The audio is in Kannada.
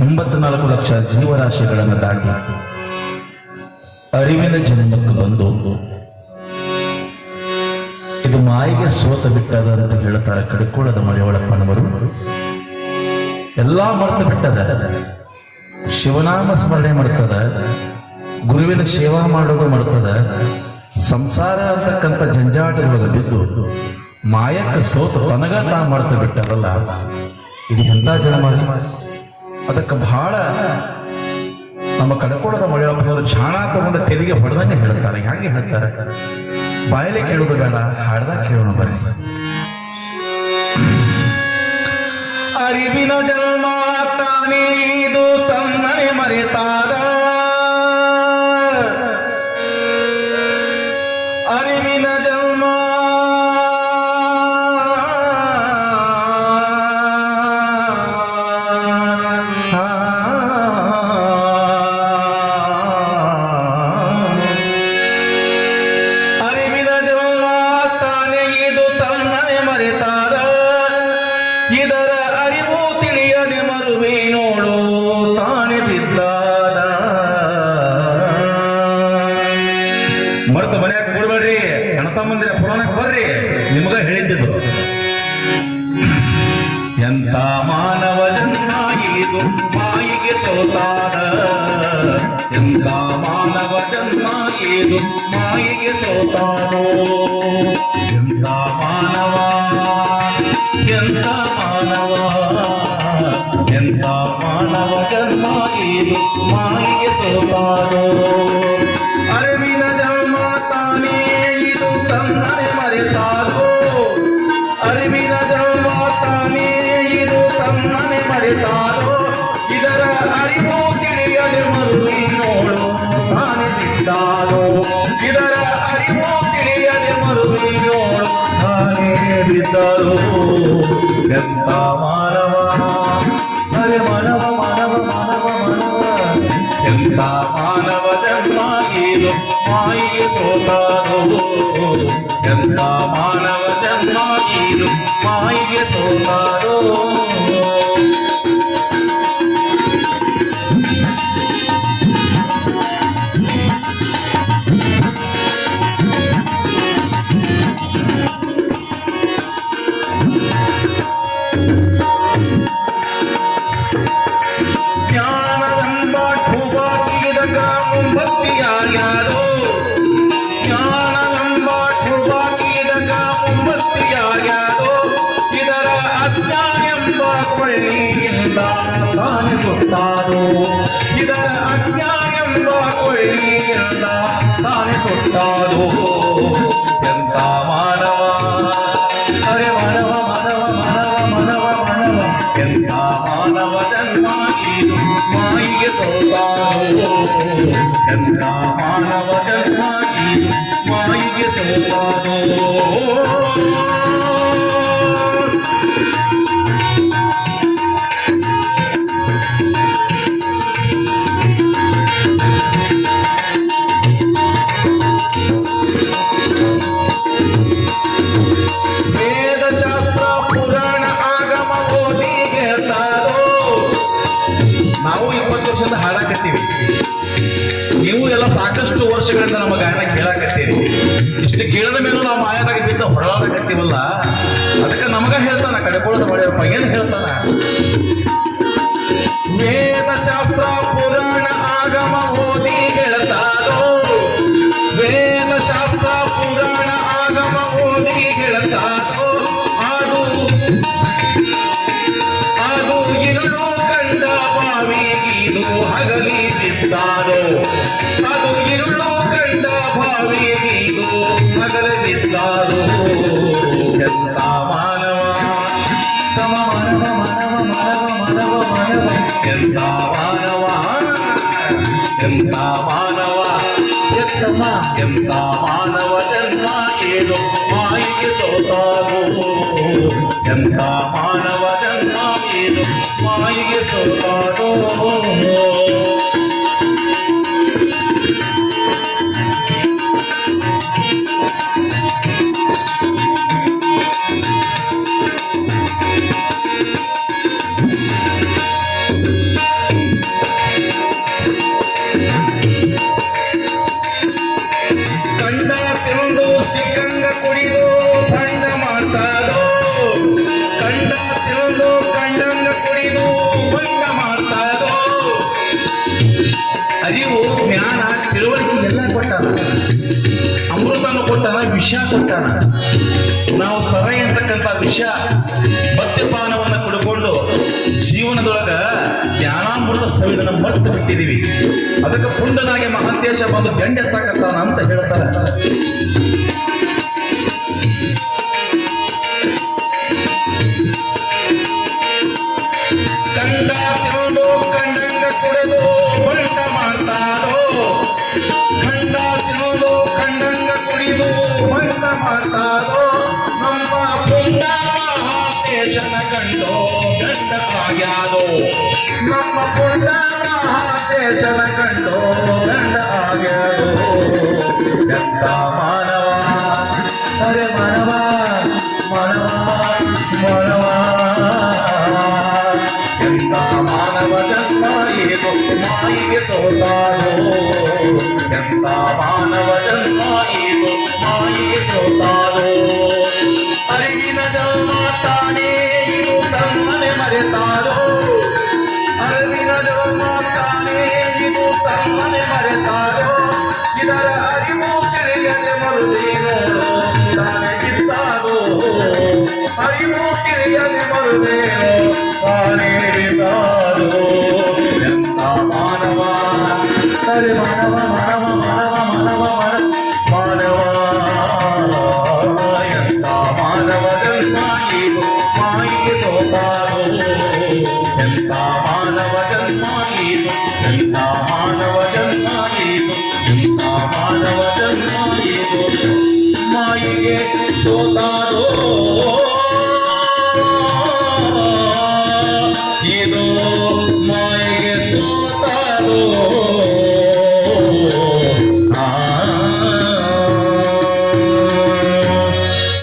ಎಂಬತ್ನಾಲ್ಕು ಲಕ್ಷ ಜೀವರಾಶಿಗಳನ್ನು ದಾಟಿ ಅರಿವಿನ ಜನ್ಮಕ್ಕೆ ಬಂದು ಇದು ಮಾಯಿಗೆ ಸೋತ ಬಿಟ್ಟದ ಅಂತ ಹೇಳ್ತಾರೆ ಕಡ್ಕೋಳದ ಮಳೆಯೊಳಪ್ಪನವರು ಎಲ್ಲಾ ಮರೆತು ಬಿಟ್ಟದ. ಶಿವನಾಮ ಸ್ಮರಣೆ ಮಾಡ್ತದ. ಗುರುವಿನ ಸೇವಾ ಮಾಡೋದು ಮಾಡ್ತದ. ಸಂಸಾರ ಅಂತಕ್ಕಂಥ ಜಂಜಾಟದೊಳಗೆ ಬಿದ್ದು ಮಾಯಕ್ಕೆ ಸೋತು ತನಗ ತಾ ಮರೆತು ಬಿಟ್ಟದಲ್ಲ. ಇದು ಎಂತ ಜನ್ಮ? ಅದಕ್ಕೆ ಬಹಳ ನಮ್ಮ ಕಡಕೊಳದ ಮಳೆಯೊಳಪ್ಪನವರು ಛಾಣ ತಗೊಂಡ ತೆರಿಗೆ ಹೊಡೆದಂಗೆ ಹೇಳ್ತಾರೆ. ಹ್ಯಾಂಗೆ ಹೇಳ್ತಾರೆ? ಬಾಯಲೆ ಕೇಳೋದು ಬೇಡ, ಹಾಡ್ದಾಗ ಕೇಳೋಣ ಬರೀ ಅರಿವಿನ ಜನ್ಮ ತಾನೇ ಇದು ತನ್ನನೆ ಮರೆತಾದ ಗಣತ ಮಂದಿರ? ಪುರಾಣಕ್ಕೆ ಬರ್ರಿ. ನಿಮಗ ಹೇಳಿದ್ದು ಎಂತ ಮಾನವ ಜನ್ಮ ಮಾಯಿಗೆ ಸೋತಾದ. ಎಂತ ಮಾನವ ಜನ್ಮ ಮಾಯಿಗೆ ಸೋತಾದೋ. கங்கா மாணவா ஹரி மனவ மனவ மனவ மனவ. கங்கா மாணவ ஜன்மாயிரு மாயி சோதானோ கங்கா மாணவ ಮುಂಬತ್ತಿಯಾಗ್ಯಾರೋ ಜ್ಞಾನವೆಂಬ ಠುಬಾಕಿದಕ ಮುಂಬತ್ತಿಯಾಗ್ಯಾರೋ ಇದರ ಅಜ್ಞಾನೆಂಬ ಕೊಳ್ಳಿಯಿಂದ ತಾನೆ ಸುತ್ತಾರೋ ಇದರ ಅಜ್ಞಾನೆಂಬ ಕೊಳ್ಳಿಯಿಂದ ತಾನೆ ಮಾಯಿಗೆ ಸೋತಾರೋ ನೀವು ಎಲ್ಲ ಸಾಕಷ್ಟು ವರ್ಷಗಳಿಂದ ನಮ್ಮ ಗಾಯನ ಕೇಳಾಕತ್ತೀರಿ. ಇಷ್ಟು ಕೇಳಿದ ಮೇಲೂ ನಾವು ಮಾಯದಾಗ ಬಿದ್ದ ಹೊರಳಾಡಕತ್ತೀವಲ್ಲ ಅದಕ್ಕೆ ನಮಗ ಹೇಳ್ತಾನ, ಕಡೆಕೊಳ್ಳದ ಮಾಡ್ಯಪ್ಪ ಏನು ಹೇಳ್ತಾನ? ಬಾವಿಗಿದು ಹಗಲಿ ಬಿದ್ದಾರೋ ಅದು ಇರುಳು ಕಂಡ ಬಾವಿಗಿದು ಹಗಲಿ ಬಿದ್ದಾರೋ ಎಂತ ಮಾನವ ತಮ ಮಾನವ ಮಾನವ ಮಾನವ ಮಾನವ ಮಾನವ ಎಂತ ಮಾನವ ಎಂತ ಮಾನವ ಎತ್ತಮ್ಮ ಎಂತ ಮಾನವ ಜನ್ಮ ಏನು ಮಾಯಿಗೆ ಸೋತಾರೋ ಎಂತ ಮಾನವ ಜನ್ಮ ಏನು ay, que soltado, oh. ವಿಷ ಕೊಟ್ಟಾನ. ನಾವು ಸರೈ ಅಂತಕ್ಕಂಥ ವಿಷ ಭಕ್ತಿಪಾನವನ್ನು ಕುಡ್ಕೊಂಡು ಜೀವನದೊಳಗ ಜ್ಞಾನಾಮೃತ ಸವಿದನ ಮರ್ತು ಬಿಟ್ಟಿದೀವಿ ಅದಕ್ಕೆ ಪುಂಡನಾಗಿ ಮಹಾಂತೇಶ ಬಂದು ಗಂಡೆತ್ತಾಕತ್ತಾನ ಅಂತ ಹೇಳ್ತಾರೆ. ಕಂಡ ತಿಂದು ಕಂಡಂಗ ಕುಡಿದು ಮಾಡ್ತಾರೋ ಕಂಡ ಕುಡಿದು ಬಂಟ ಮಾಡ್ತಾರೋ ನಮ್ಮ ಪುಂಡ ಮಹಾಂತೇಶನ ಕಂಡು, ಗಂಡ ಆಗ್ಯಾದೋ. ನಮ್ಮ ಪುಂಡ ಮಹಾಂತೇಶನ ಕಂಡು, ಗಂಡ ಆಗ್ಯಾದೋ. ಎಂತ ಮಾನವ? ಅರೆ ಮಾನವ మానవజన్మాయకు మాయకి సోతాను ఎంత మానవజన్మాయకు మాయకి సోతాను అరిగిన జన్మ తానే తమ్మని మరెతాను అరిగిన జన్మ తమ్మని మరెతాను ఇతర అరిమో తెలియని మరుదేను దానికిస్తాను అరిమో తెలియని మరుదేను కానీ ఎంత మానవ జన్మ నీదు ఎంత మానవ జన్మ నీదు ఎంత మానవ జన్మ నీదు మాయే సోదారో